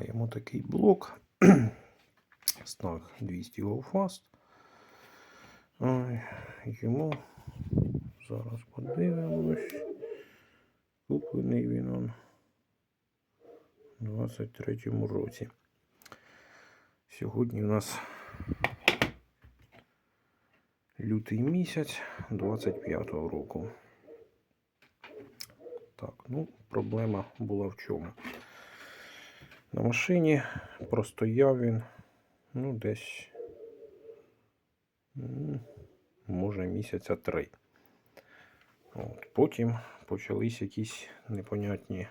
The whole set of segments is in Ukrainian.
Маємо такий блок. Стаг 200 Go Fast. Йому зараз подивимось. Куплений він он у 23-му році. Сьогодні у нас лютий місяць 25-го року. Так, ну, проблема була в чому? На машині простояв він, ну, десь, може, місяця три. От. Потім почались якісь непонятні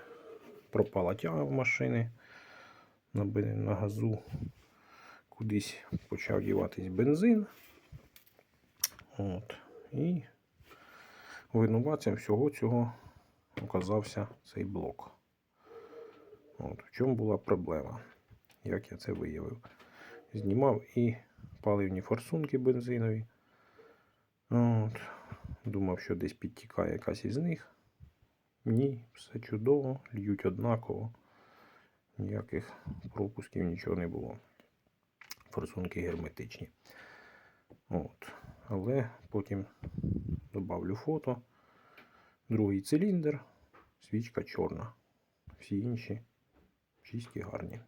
пропала тяга в машини на, газу. Кудись почав діватись бензин. От. І винуватцем всього цього оказався цей блок. От. В чому була проблема? Як я це виявив? Знімав і паливні форсунки бензинові. От. Думав, що десь підтікає якась із них. Ні, все чудово, льють однаково. Ніяких пропусків, нічого не було. Форсунки герметичні. От. Але потім добавлю фото. Другий циліндр, свічка чорна. Всі інші чисті гарні.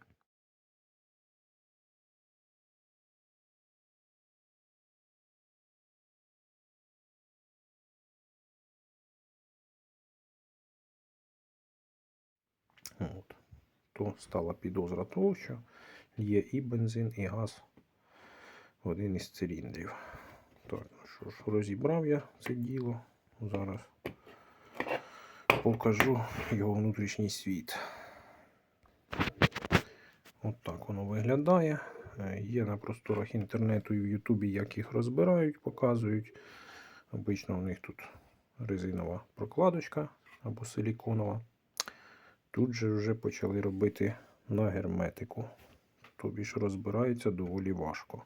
От. То стала підозра того, що є і бензин, і газ в один із циліндрів. Так, ну що ж, розібрав я це діло. Зараз покажу його внутрішній світ. От так воно виглядає. Е, Є на просторах інтернету і в Ютубі, як їх розбирають, показують. Обично у них тут резинова прокладочка або силіконова. Тут же вже почали робити на герметику. Тобі ж розбирається доволі важко.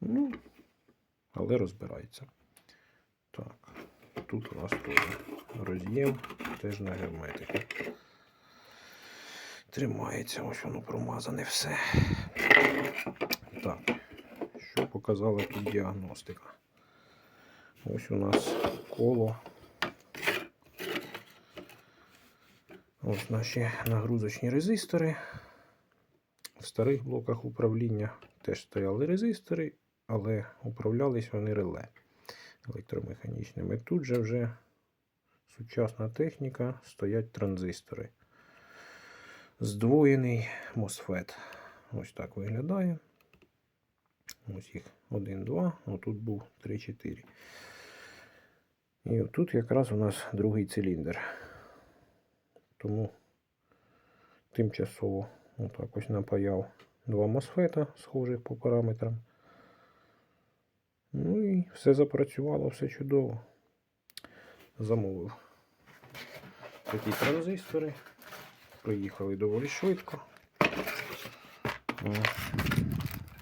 Ну, але розбирається. Так, тут у нас теж роз'єм, теж на герметику. Тримається, ось воно промазане все. Так, що показала тут діагностика? Ось у нас коло. Ось наші нагрузочні резистори. В старих блоках управління теж стояли резистори, але управлялись вони реле електромеханічними. Тут же вже сучасна техніка, стоять транзистори. Здвоєний MOSFET. Ось так виглядає. Ось їх 1, 2, отут був 3, 4. І тут якраз у нас другий циліндр. Тому тимчасово отак ось напаяв два мосфета, схожих по параметрам. Ну і все запрацювало, все чудово. Замовив такі транзистори. Приїхали доволі швидко.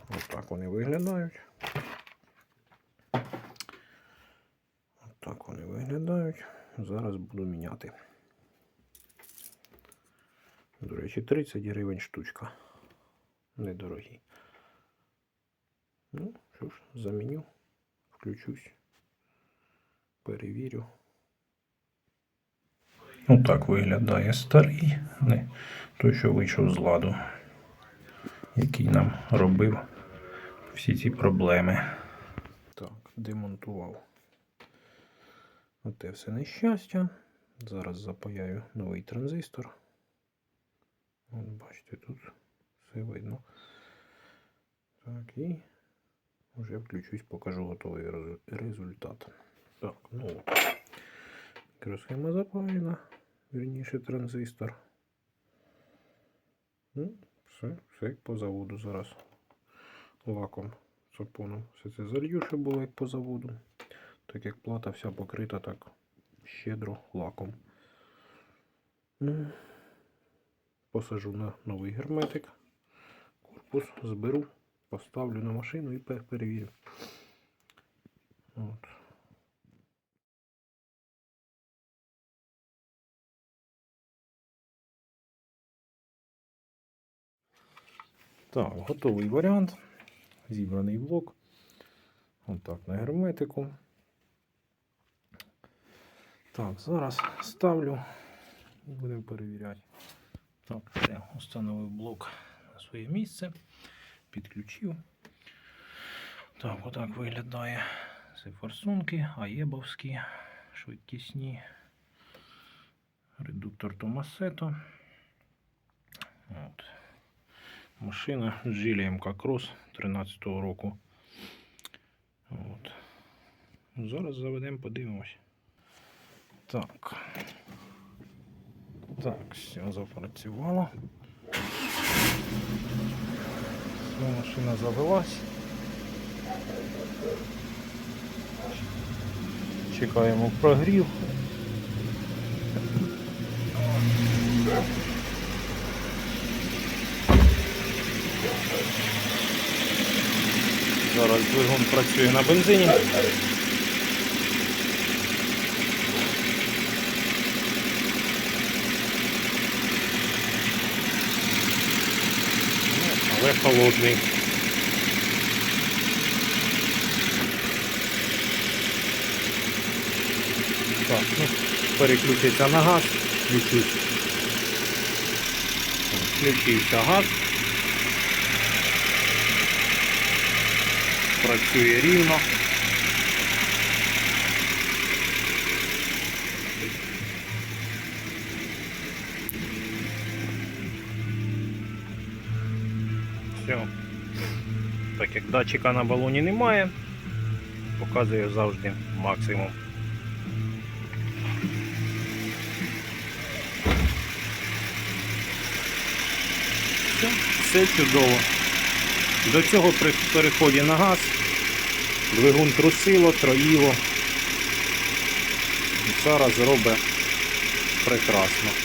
Ось так вони виглядають. Ось так вони виглядають. Зараз буду міняти. До речі, 30 гривень штучка. Недорогі. Ну, що ж, заміню, включусь, перевірю. Ну так виглядає старий, не той, що вийшов з ладу, який нам робив всі ці проблеми. Так, демонтував. Оте все нещастя. Зараз запаяю новий транзистор. От бачите, тут все видно. Так, і вже включусь, покажу готовий результат. Так, ну. Мікросхема запаяна, вірніше транзистор. Ну, все, все як по заводу зараз. Лаком, сапоном. Все це залью, щоб було як по заводу. Так як плата вся покрита так щедро лаком. Ну, посажу на новий герметик. Корпус зберу, поставлю на машину і перевірю. От. Так, готовий варіант. Зібраний блок. Отак на герметику. Так, зараз ставлю будемо перевіряти. Так, все, установив блок на своє місце, підключив. Так, отак виглядає. Це форсунки, аєбовські, швидкісні. Редуктор Томасето. От. Машина Geely МК Cross 13-го року. От. Зараз заведемо, подивимось. Так. Так, все запрацювало. Все, машина завелась. Чекаємо прогрів. Зараз двигун працює на бензині. Ну, Але холодний. Так, ну, переключиться на газ. Включився газ. Працює рівно. Все. Так як датчика на балоні немає, показує завжди максимум. Все, все чудово. До цього при переході на газ двигун трусило, троїло. Зараз робить прекрасно.